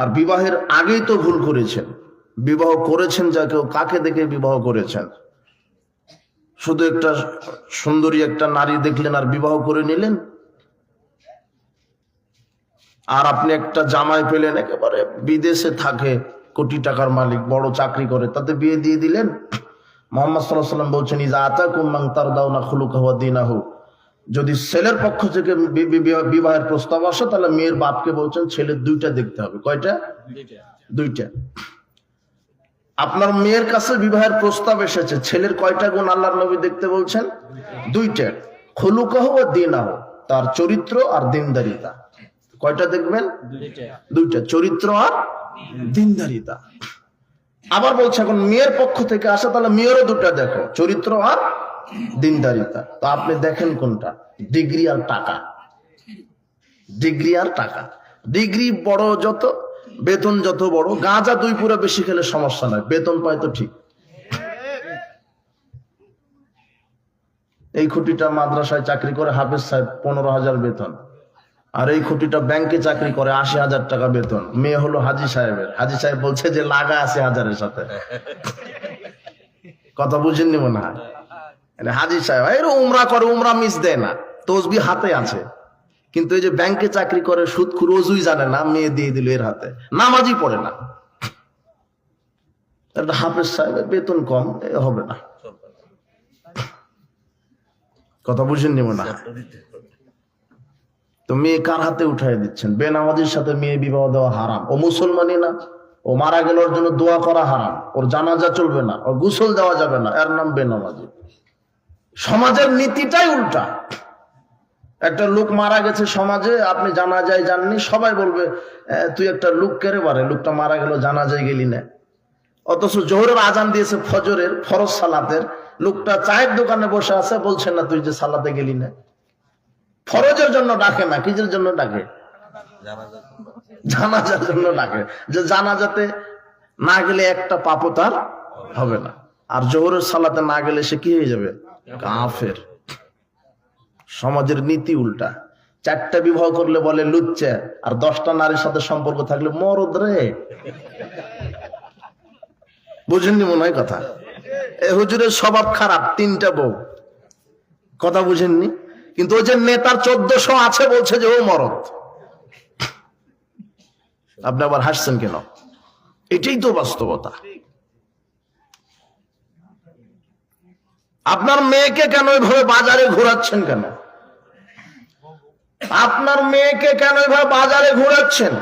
আর বিবাহের আগেই তো ভুল করেছেন। বিবাহ করেছেন যা কেউ কাকে দেখে বিবাহ করেছেন? শুধু একটা সুন্দরী একটা নারী দেখলেন আর বিবাহ করে নিলেন? আর আপনি একটা জামাই পেলেন, একেবারে বিদেশে থাকে, কোটি টাকার মালিক, বড় চাকরি করে, তাতে বিয়ে দিয়ে দিলেন? মোহাম্মদ সাল্লাহ সাল্লাম বলছেন, ইজা আতা কুম্মাং তার দাও না খুলুক হওয়া দিনা যদি ছেলের পক্ষ থেকে বিবাহের প্রস্তাব আসে তাহলে মেয়ের বাপকে বলছেন ছেলের দুইটা দেখতে হবে। কয়টা? দুইটা। আপনার মেয়ের কাছে বিবাহের প্রস্তাব এসেছে ছেলের কয়টা গুণ আল্লাহর নবী দেখতে বলছেন? দুইটা। খলুকাহ ও দিনাহ তার চরিত্র আর দিনদারিতা। কয়টা দেখবেন? দুইটা। চরিত্র আর দিনদারিতা। আবার বলছে এখন মেয়ের পক্ষ থেকে আসে তাহলে মেয়েরও দুটা দেখো। চরিত্র আর দিনদারিতা। তো আপনি দেখেন কোনটা? ডিগ্রি আর টাকা। ডিগ্রি আর টাকা। ডিগ্রি বড় যত, বেতন যত বড়, গাঁজা দুই পুরো বেশি খেলে সমস্যা নাই। বেতন পায় তো ঠিক। এই খুঁটিটা মাদ্রাসায় চাকরি করে হাফেজ সাহেব পনেরো হাজার বেতন। আর এই খুঁটিটা ব্যাংকে চাকরি করে আশি হাজার টাকা বেতন। মেয়ে হলো হাজি সাহেবের। হাজি সাহেব বলছে যে লাগা আছে হাজারের সাথে। কথা বুঝেননি মনে হয়? হাজি সাহেব এর উমরা করে উমরা মিস দেয় না তসবি হাতে আছে। কিন্তু এই যে ব্যাংকে চাকরি করে, সুদ রোজুই জানে না, মেয়ে দিয়ে দিল এর হাতে। নামাজই পড়ে না। হাফেজ সাহেবের বেতন কম হবে না। কথা বুঝেননি মনে হয়? তো মেয়ে কার হাতে উঠাই দিচ্ছেন? বেনামাজির সাথে মেয়ে বিবাহ দেওয়া হারাম। ও মুসলমানই না। ও মারা গেল ওর জন্য দোয়া করা হারাম। ওর জানাজা চলবে না। ও গোসল দেওয়া যাবে না। এর নাম বেনামাজি। সমাজের নীতিটাই উল্টা। একটা লোক মারা গেছে সমাজে, আপনি জানা যায় জাননি সবাই বলবে তুই একটা লোক কেড়ে পারে লোকটা মারা গেল জানা যায় গেলি না। অথচ জোহরের আজান দিয়েছে ফজরের, ফরজ সালাতের। লোকটা চায়ের দোকানে বসে আছে, বলছে, না, তুই যে সালাতে গেলি না। ফরজের জন্য ডাকে না কিজের জন্য ডাকে? জানাজার জন্য ডাকে। যে জানাজাতে না গেলে একটা পাপও তার হবে না। আর জোহরের সালাতে না গেলে সে কি হয়ে যাবে? কাফের। সমাজের নীতি উল্টা। চারটা বিবাহ করলে বলে লুচ্চা, আর দশটা নারীর সাথে সম্পর্ক থাকলে মরদ রে। বুঝেননি মনে হয় কথা? এ হুজুরের স্বভাব খারাপ, তিনটা বউ। কথা বুঝেননি? কিন্তু ওই যে নেতার চোদ্দশো আছে বলছে যে ও মরদ। আপনি আবার হাসছেন কেন? এটাই তো বাস্তবতা। আপনার মেয়েকে কেন এভাবে বাজারে ঘোরাচ্ছেন কেন? আপনার মেয়েকে কেন এভাবে বাজারে ঘোরাচ্ছেন?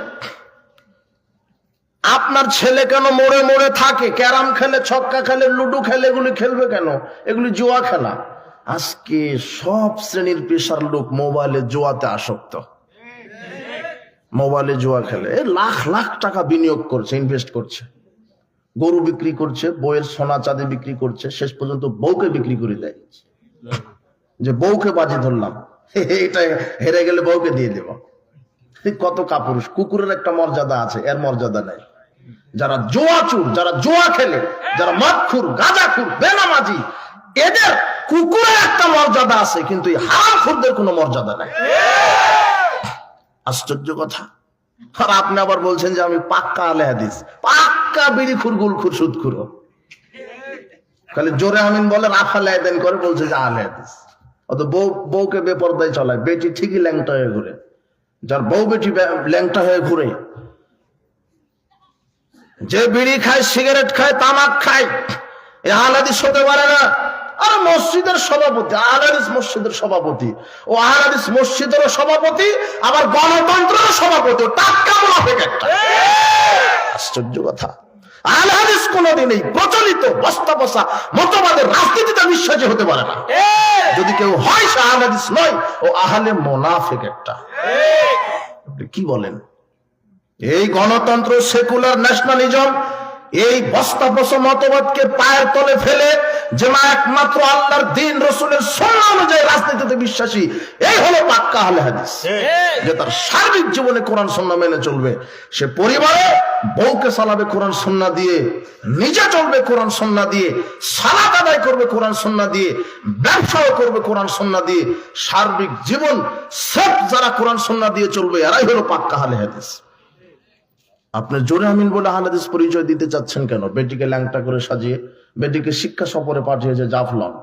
আপনার ছেলে কেন মোড়ে মোড়ে থাকে? ক্যারাম খেলে, ছক্কা খেলে, লুডো খেলে, এগুলি খেলবে কেন? এগুলি জুয়া খেলা। আজকে সব শ্রেণির পেশার লোক মোবাইলে জুয়াতে আসক্ত। মোবাইলে জুয়া খেলে। লাখ লাখ টাকা বিনিয়োগ করছে ইনভেস্ট করছে। গরু বিক্রি করছে বইয়ের সোনা চাঁদে বিক্রি করছে, শেষ পর্যন্ত বউকে বিক্রি করে দেয়। যে বউকে বাজি ধরলাম, এটা হেরে গেলে বউকে দিয়ে দেব। কত কাপুরুষ, কুকুরের একটা মর্যাদা আছে, এর মর্যাদা নাই। যারা জোয়া চুর, যারা জোয়া খেলে, যারা মদখুর গাঁজাখুর, বেনামাজি, এদের কুকুরের একটা মর্যাদা আছে, কিন্তু এই হারামখুরদের কোনো মর্যাদা নাই। আশ্চর্য কথা। আর আপনি আবার বলছেন যে আমি পাক্কা আলে হাদিস। পাক্কা বিড়ি খুর, গুল খুর, সুদ খুর। খালি জোরে আমিন বলে রাফা লেদেন করে বলছে যে আলে হাদিস। অত বউ, বউকে বেপরদায় চলায়, বেটি ঠিকই ল্যাংটা হয়ে ঘুরে। যার বউ, বেটি ল্যাংটা হয়ে ঘুরে। যে বিড়ি খায়, সিগারেট খায়, তামাক খায়, এ আহলাদিস হতে পারে না। আর মসজিদের সভাপতি আহলাদিস মসজিদের সভাপতি। ও আহলাদিস মসজিদের সভাপতি, আবার গণতন্ত্রের সভাপতি। টাটকা মুনাফিক একটা। আশ্চর্য কথা। হতে পারে না। যদি কেউ হয় ও আহলে একটা। কি বলেন? এই গণতন্ত্র, সেকুলার ন্যাশনালিজম, এই বস্তাপস মতবাদকে পায়ের তলে ফেলে যে না একমাত্র আল্লাহর দিন রসুলের সন্না অনুযায়ী রাজনীতিতে বিশ্বাসী এই হলো পাক্কা হলে হাদিস। যে তার সার্বিক জীবনে কোরআন সন্না মেনে চলবে। সে পরিবারে বউকে চালাবে কোরআন সন্না দিয়ে নিজে চলবে কোরআন সন্না দিয়ে সালাত আদায় করবে কোরআন সন্না দিয়ে ব্যবসাও করবে কোরআন সন্না দিয়ে সার্বিক জীবন সব যারা কোরআন সন্না দিয়ে চলবে এরাই হলো পাক্কা হালে হাদিস। আপনি জোরে আমিন বলে পরিচয় দিতে চাচ্ছেন কেন? বেটিকে ল্যাংটা করে সাজিয়ে। বেটিকে শিক্ষা সফরে পাঠিয়েছে জাফলন।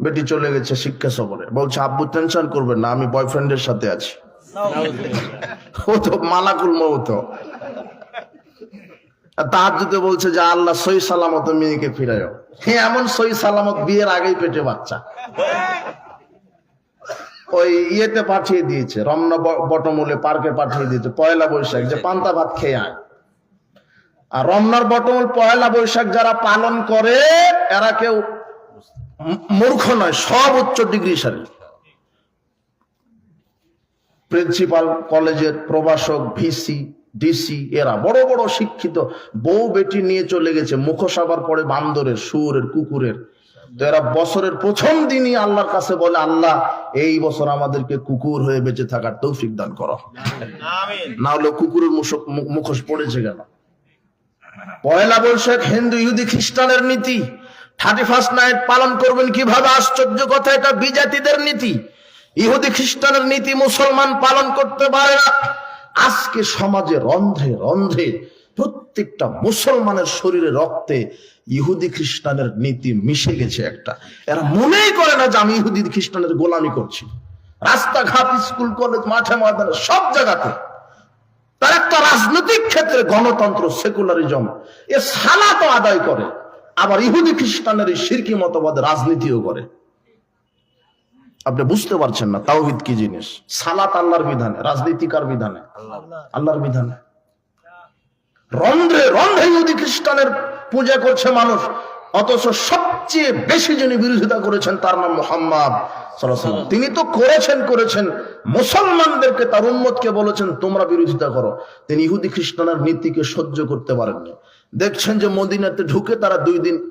বেটি চলে গেছে শিক্ষা সফরে। বলছে, আব্বু টেনশন করবেন না, আমি বয়ফ্রেন্ডের সাথে আছি। ও তো মালাকুল মৌত তার যদি বলছে যে, আল্লাহ সই সালামত মেয়েকে ফিরাইও হ্যাঁ এমন সই সালামত বিয়ের আগেই পেটে বাচ্চা। ওই ইয়েতে পাঠিয়ে দিয়েছে, রমনা বটমূলে পার্কে পাঠিয়ে দিয়েছে, পয়লা বৈশাখ, যে পান্তা ভাত খেয়ে আয়। আর রমনার বটমূল পয়লা বৈশাখ যারা পালন করে এরা কেউ মূর্খ নয় সব উচ্চ ডিগ্রি সারি। প্রিন্সিপাল কলেজের প্রভাষক ভিসি ডিসি এরা বড় বড় শিক্ষিত। বউ বেটি নিয়ে চলে গেছে মুখোশাবার পরে বান্দরের সুরের কুকুরের। তো এরা বছরের প্রথম দিনই আল্লাহর কাছে বলে আল্লাহ এই বছর আমাদেরকে কুকুর হয়ে বেঁচে থাকার তৌফিক দান করো। না হলে কুকুরের মুখোশ পড়েছে কেন? পয়লা বৈশাখ হিন্দু ইহুদি খ্রিস্টানের নীতি। থার্টি ফার্স্ট নাইট পালন করবেন কীভাবে? আশ্চর্য কথা, এটা বিজাতিদের নীতি। ইহুদি খ্রিস্টানের নীতি মুসলমান পালন করতে পারে না। আজকে সমাজে রন্ধ্রে রন্ধ্রে প্রত্যেকটা মুসলমানের শরীরে রক্তে ইহুদি খ্রিস্টানের নীতি মিশে গেছে একটা। এরা মনেই করে না যে আমি ইহুদি খ্রিস্টানের গোলামি করছি। রাস্তাঘাট, স্কুল, কলেজ, মাঠে, ময়দানে, সব জায়গাতে তার একটা রাজনৈতিক ক্ষেত্রে গণতন্ত্র সেকুলারিজম এ সালাত আদায় করে। আবার ইহুদি খ্রিস্টানের এই সিরকি মতবাদ রাজনীতিও করে। আপনি বুঝতে পারছেন না তাওহিদ কি জিনিস? সালাত আল্লাহর বিধানে রাজনীতিকার বিধানে? আল্লাহর বিধানে। রন্ধ্রে রন্ধ্রে ইহুদি খ্রিস্টানের পূজা করছে মানুষ, অথচ সবচেয়ে বেশি যিনি বিরোধিতা করেছেন তার নাম মোহাম্মদ। তিনি তো করেছেন করেছেন। মুসলমানদেরকে তার উম্মতকে বলেছেন, তোমরা বিরোধিতা করো। তিনি ইহুদি খ্রিস্টানের নীতিকে সহ্য করতে পারেননি। দেখছেন যে মদিনাতে ঢুকে তারা দুই দিন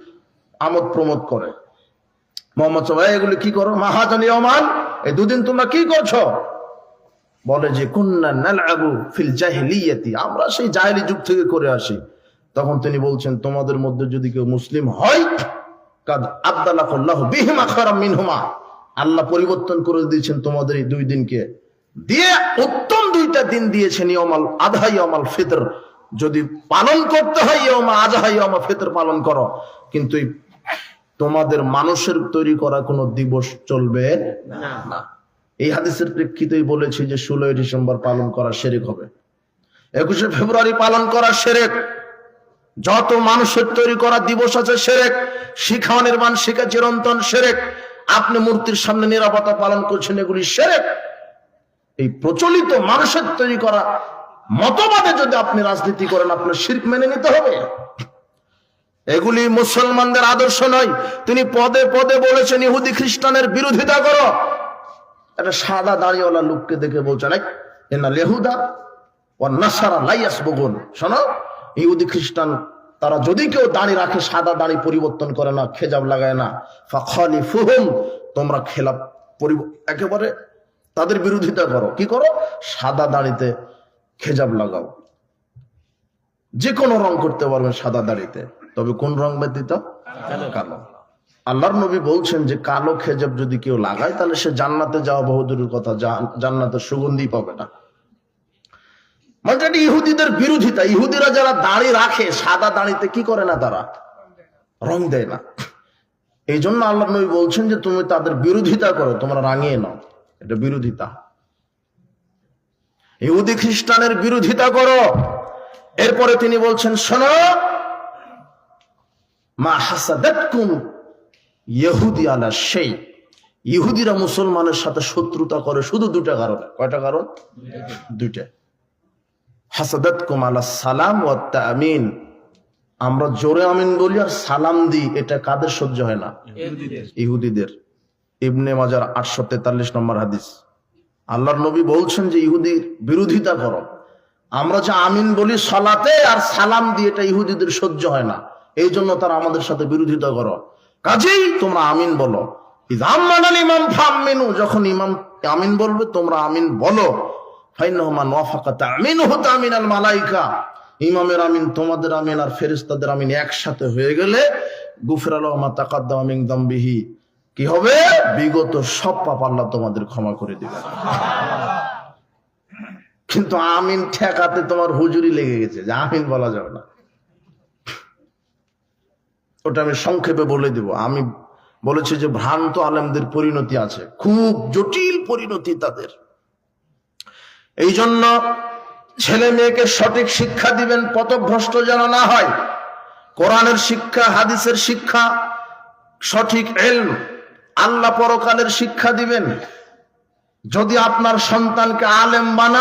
আমোদ প্রমোদ করে। মোহাম্মদ এগুলি কি করো? মাহাজানি ওমান এই দুদিন তোমরা কি করছ? বলে যে, কুন্না নালআবু ফিল জাহিলিয়াতি। আমরা সেই জাহেলি যুগ থেকে করে আসি। তখন তিনি বলছেন, তোমাদের মধ্যে যদি কেউ মুসলিম হয়, কাদ আব্দাল্লাহ বিহিমা খারাম মিনহুমা। আল্লাহ পরিবর্তন করে দিয়েছেন তোমাদের এই দুই দিনকে। দিয়ে উত্তম দুইটা দিন দিয়েছেন ইয়মাল আধা ইয়মাল ফিতর। যদি পালন করতে হয় ইয়মা আজহা ইয়মা ফিতর পালন করো। কিন্তু তোমাদের মানুষের তৈরি করা কোনো দিবস চলবে না। এই হাদিসের প্রেক্ষিতেই বলেছি যে ষোলোই ডিসেম্বর পালন করা সেরেক হবে। একুশে ফেব্রুয়ারি পালন করা সেরেক। যত মানুষের তৈরি করা দিবস আছে সেরেক। শিখা নির্মাণ শিখা চিরন্তন সেরেক। আপনি মূর্তির সামনে নিরাপত্তা পালন করছেন এগুলি সেরেক। এই প্রচলিত মানুষের তৈরি করা মতবাদে যদি আপনি রাজনীতি করেন আপনার শির্ক মেনে নিতে হবে। এগুলি মুসলমানদের আদর্শ নয়। তিনি পদে পদে বলেছেন ইহুদি খ্রিস্টানের বিরোধিতা করো। একটা সাদা দাড়িওয়ালা লোককে দেখে বলছেন "এই, এ না লেহুদা ও নাসারা লাইয়াস বগুন শোনো ইহুদি খ্রিস্টান তারা যদি কেউ দাড়ি রাখে সাদা দাড়ি পরিবর্তন করে না খেজাব লাগায় না ফাখালি ফুহুম তোমরা খেলাপ পরিব- একেবারে তাদের বিরোধিতা করো। কি করো? সাদা দাড়িতে খেজাব লাগাও। যে কোনো রং করতে পারবেন সাদা দাড়িতে। তবে কোন রং ব্যতীত? কালো। আল্লাহর নবী বলছেন যে কালো খেজাব যদি কেউ লাগায় তাহলে সে জান্নাতে যাওয়া বহুদূরের কথা। জান- জান্নাতের সুগন্ধি পাবে না। মানে ইহুদিদের বিরোধিতা। ইহুদিরা যারা দাড়ি রাখে, সাদা দাড়িতে কি করে না তারা? রং দেয় না। এই জন্য আল্লাহ নবী বলছেন যে, তুমি তাদের বিরোধিতা করো, তোমরা রাঙিয়ে নাও। এটা বিরোধিতা। ইহুদি খ্রিস্টানের বিরোধিতা করো। এরপরে তিনি বলছেন, শোনো, মা হাসাদাতকুম ইহুদি আলা সেই ইহুদিরা মুসলমানের সাথে শত্রুতা করে শুধু দুটা কারণে। কয়টা কারণ? দুইটা। হাসাদাতকুম আলা সালাম ও তামিন আমরা জোরে আমিন বলি আর সালাম দিই এটা কাদের সহ্য হয় না? ইহুদিদের। ইবনে মাজার আটশো তেতাল্লিশ নম্বর হাদিস। আল্লাহর নবী বলছেন যে ইহুদি বিরোধিতা করো। আমরা যে আমিন বলি সলাতে আর সালাম দিয়ে এটা ইহুদিদের সহ্য হয় না। এই জন্য তারা আমাদের সাথে বিরোধিতা করো। কাজেই তোমরা আমিন বলো। ইমাম যখন ইমাম আমিন বলবে তোমরা আমিন বলো। ইমামের আমিন, তোমাদের আমিন আর ফেরেশতাদের আমিন একসাথে হয়ে গেলে গুফরাল মা তাকাদ্দাম মিন দামবিহি। কি হবে? বিগত সব পাপ আল্লাহ তোমাদের ক্ষমা করে দিবে কিন্তু আমিন ঠেকাতে তোমার হুজুরি লেগে গেছে, যে আমিন বলা যাবে না। ওটা আমি সংক্ষেপে বলে দিব। আমি বলেছি যে ভ্রান্ত আলেমদের পরিণতি আছে, খুব জটিল পরিণতি তাদের। এই জন্য ছেলে মেয়েকে সঠিক শিক্ষা দিবেন, পথভ্রষ্ট যেন না হয়। কোরআনের শিক্ষা, হাদিসের শিক্ষা, সঠিক এলম, আল্লাহ পরকালের শিক্ষা দিবেন। যদি আপনার সন্তানকে আলেম বানা